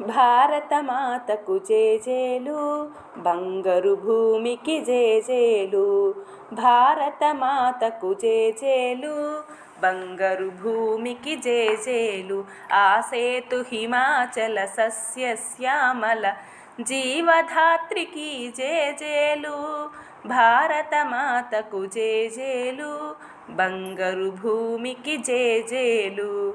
భారతమాతకు జేజేలు బంగారు భూమికి జేజేలు. భారతమాతకు జేజేలు బంగారు భూమికి జేజేలు. ఆ సేతు హిమాచల సస్యశ్యామల జీవధాత్రికి జేజేలు. భారతమాతకు జేజేలు బంగారు భూమికి జేజేలు.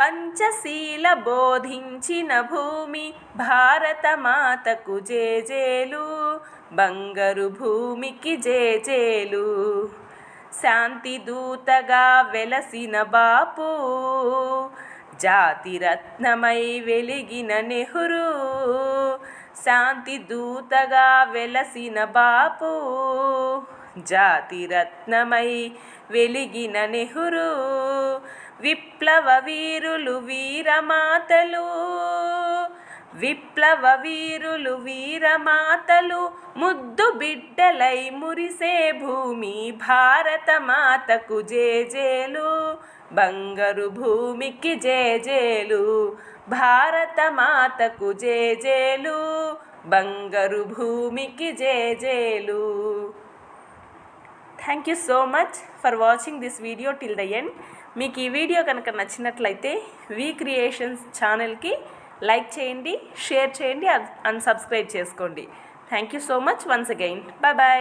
పంచశీల బోధించిన భూమి భారతమాతకు జేజేలు బంగారు భూమికి జేజేలు. శాంతి దూతగా వెలసిన బాపు జాతిరత్నమై వెలిగిన నెహ్రూ. శాంతి దూతగా వెలసిన బాపు జాతిరత్నమై వెలిగిన నెహ్రూ విప్లవ వీరులు వీరమాతలు విప్లవ వీరులు వీరమాతలు ముద్దు బిడ్డలై మురిసే భూమి భారతమాతకు జేజేలు బంగారు భూమికి జేజేలు భారతమాతకు జేజేలు బంగారు భూమికి జేజేలు. Thank you so much for watching this video till the end మీకు ఈ వీడియో కనుక నచ్చినట్లయితే వీ క్రియేషన్స్ ఛానల్కి లైక్ చేయండి షేర్ చేయండి అండ్ సబ్స్క్రైబ్ చేసుకోండి. Thank you so much once again bye bye